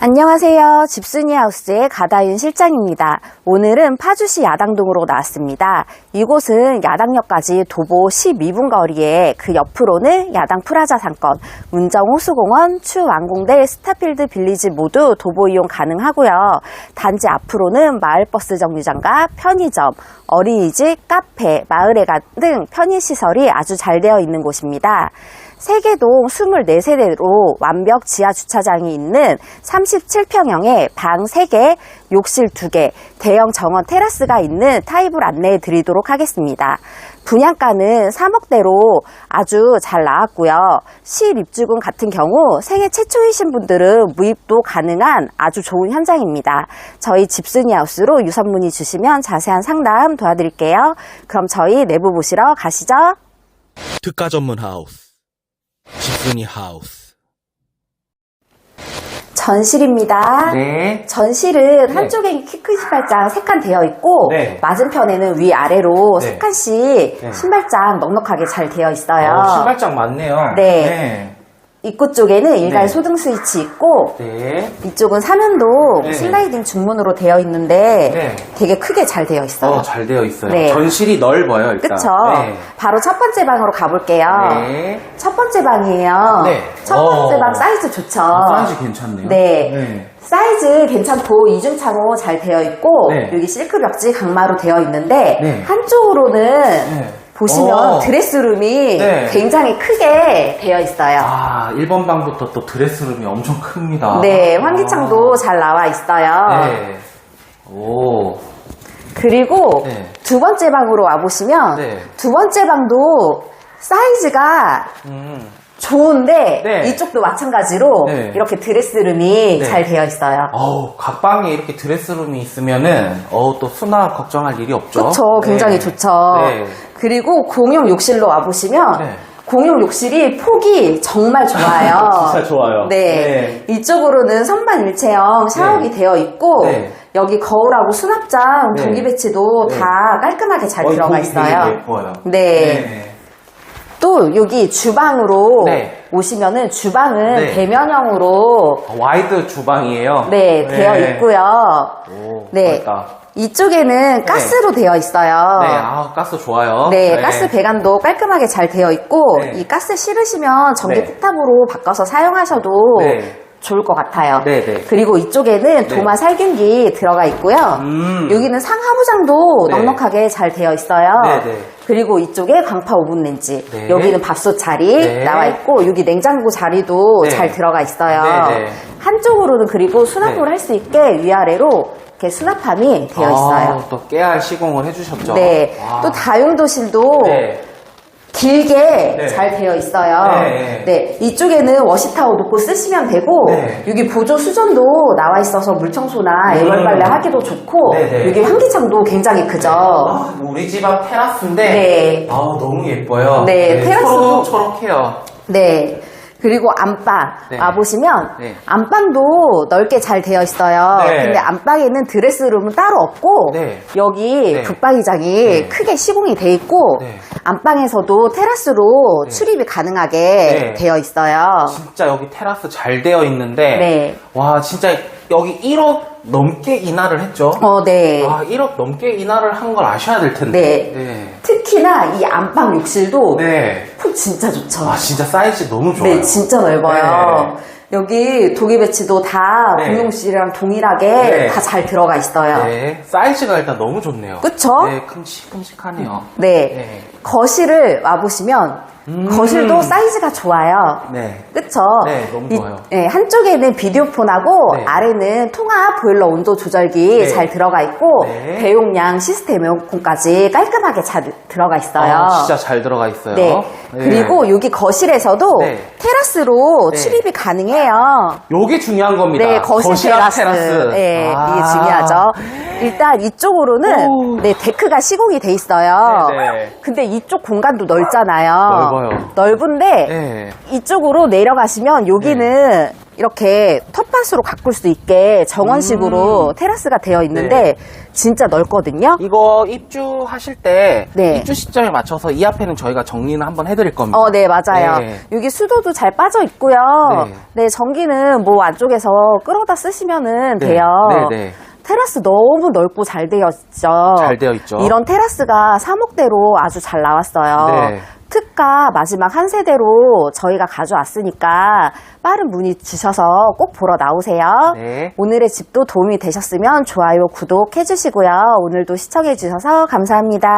안녕하세요. 집순이 하우스의 가다윤 실장입니다. 오늘은 파주시 야당동으로 나왔습니다. 이곳은 야당역까지 도보 12분 거리에 그 옆으로는 야당 프라자 상권, 문정 호수공원, 추왕공대 스타필드 빌리지 모두 도보 이용 가능하고요. 단지 앞으로는 마을버스 정류장과 편의점, 어린이집, 카페, 마을회관 등 편의시설이 아주 잘 되어 있는 곳입니다. 세계동 24세대로 완벽 지하 주차장이 있는 37평형의 방 3개, 욕실 2개, 대형 정원 테라스가 있는 타입을 안내해 드리도록 하겠습니다. 분양가는 3억대로 아주 잘 나왔고요. 실입주금 같은 경우 생애 최초이신 분들은 무입도 가능한 아주 좋은 현장입니다. 저희 집순이 하우스로 유선 문의 주시면 자세한 상담 도와드릴게요. 그럼 저희 내부 보시러 가시죠. 특가 전문 하우스 집순이 하우스 전실입니다. 네. 전실은 네. 한쪽에 키 큰 신발장 3칸 되어 있고 네. 맞은편에는 위아래로 네. 3칸씩 네. 신발장 넉넉하게 잘 되어 있어요. 어, 신발장 많네요. 네. 네. 입구 쪽에는 일괄 네. 소등 스위치 있고 네. 이쪽은 사면도 네. 슬라이딩 중문으로 되어 있는데 네. 되게 크게 잘 되어 있어요. 어, 잘 되어 있어요. 네. 전실이 넓어요, 일단. 그쵸? 네. 바로 첫 번째 방으로 가볼게요. 네. 첫 번째 방이에요. 네. 첫 번째 어. 방 사이즈 좋죠? 사이즈 괜찮네요. 네. 네. 사이즈 괜찮고 이중창호 잘 되어 있고 네. 여기 실크 벽지 강마루 되어 있는데 네. 한쪽으로는 네. 보시면 어. 드레스룸이 네. 굉장히 크게 되어 있어요. 아, 1번 방부터 또 드레스룸이 엄청 큽니다. 네, 환기창도 잘 나와 있어요. 아. 네. 오. 그리고 네. 두 번째 방으로 와보시면 네. 두 번째 방도 사이즈가 음. 좋은데 네. 이쪽도 마찬가지로 네. 이렇게 드레스룸이 네. 잘 되어 있어요. 어우, 각 방에 이렇게 드레스룸이 있으면은, 어우, 또 수납 걱정할 일이 없죠. 그렇죠. 굉장히 네. 좋죠. 네. 그리고 공용 욕실로 와 보시면 네. 공용 욕실이 폭이 정말 좋아요. 진짜 좋아요. 네. 이쪽으로는 선반 일체형 샤워기 네. 되어 있고 네. 여기 거울하고 수납장, 네. 동기 배치도 네. 다 깔끔하게 잘 어, 들어가 거기 되게 있어요. 예뻐요. 네. 또 여기 주방으로 네. 오시면은 주방은 네. 대면형으로 어, 와이드 주방이에요. 네, 되어 있고요. 오, 네. 그러니까. 이쪽에는 가스로 되어 있어요. 네, 아, 가스 좋아요. 네, 가스 배관도 깔끔하게 잘 되어 있고 네. 이 가스 싫으시면 전기 네. 폭탑으로 바꿔서 사용하셔도 네. 좋을 것 같아요. 네, 네. 그리고 이쪽에는 도마 살균기 들어가 있고요. 음. 여기는 상하부장도 네. 넉넉하게 잘 되어 있어요. 네, 네. 그리고 이쪽에 광파 오븐 렌지, 네. 여기는 밥솥 자리 네. 나와 있고 여기 냉장고 자리도 네. 잘 들어가 있어요. 네, 네. 한쪽으로는 그리고 수납을 네. 할수 있게 위아래로 이렇게 수납함이 되어 있어요. 아, 또 깨알 시공을 해주셨죠. 네. 와. 또 다용도실도 네. 길게 네. 잘 되어 있어요. 네. 네. 이쪽에는 워시타워 놓고 쓰시면 되고, 네. 여기 보조 수전도 나와 있어서 물 청소나 음. 애벌 빨래 하기도 좋고, 네, 네. 여기 환기창도 굉장히 크죠. 아, 우리 집 앞 테라스인데. 네. 아우, 너무 예뻐요. 네, 테라스도- 초록 초록해요. 네. 그리고 안방 네. 와 보시면 네. 안방도 넓게 잘 되어 있어요. 네. 근데 안방에는 드레스룸은 따로 없고 네. 여기 네. 붙박이장이 네. 크게 시공이 돼 있고 네. 안방에서도 테라스로 네. 출입이 가능하게 네. 되어 있어요. 진짜 여기 테라스 잘 되어 있는데. 네. 와, 진짜 여기 1억 넘게 인하를 했죠. 어, 네. 아, 1억 넘게 인하를 한 걸 아셔야 될 텐데. 네. 네. 특히나 이 안방 욕실도 네. 폭 진짜 좋죠. 아, 진짜 사이즈 너무 좋아요. 네, 진짜 넓어요. 네. 여기 독일 배치도 다 네. 공용실이랑 동일하게 네. 다 잘 들어가 있어요. 네. 사이즈가 일단 너무 좋네요. 그쵸? 네, 큼직큼직하네요. 네. 네. 거실을 와보시면 음. 거실도 사이즈가 좋아요. 네. 그쵸? 네, 너무 좋아요. 네, 한쪽에는 비디오폰하고 네. 아래는 통합 보일러 온도 조절기 네. 잘 들어가 있고 네. 대용량 시스템 에어컨까지 깔끔하게 잘 들어가 있어요. 아, 진짜 잘 들어가 있어요. 네. 그리고 여기 거실에서도 네. 테라스로 네. 출입이 가능해요. 요게 중요한 겁니다. 네, 거실, 앞 테라스. 네, 아. 이게 중요하죠. 일단 이쪽으로는 오. 네, 데크가 시공이 돼 있어요. 네, 네. 근데 이쪽 공간도 넓잖아요. 넓어요. 넓은데 네. 이쪽으로 내려가시면 여기는 이렇게 텃밭으로 가꿀 수 있게 정원식으로 테라스가 되어 있는데 진짜 넓거든요. 이거 입주하실 때 네. 입주 시점에 맞춰서 이 앞에는 저희가 정리는 한번 해드릴 겁니다. 어, 네, 맞아요. 네. 여기 수도도 잘 빠져 있고요. 네. 네, 전기는 뭐 안쪽에서 끌어다 쓰시면은 네. 돼요. 네, 네. 테라스 너무 넓고 잘 되어 있죠. 잘 되어 있죠. 이런 테라스가 3억대로 아주 잘 나왔어요. 네. 특가 마지막 한 세대로 저희가 가져왔으니까 빠른 문의 주셔서 꼭 보러 나오세요. 네. 오늘의 집도 도움이 되셨으면 좋아요, 구독 해주시고요. 오늘도 시청해주셔서 감사합니다.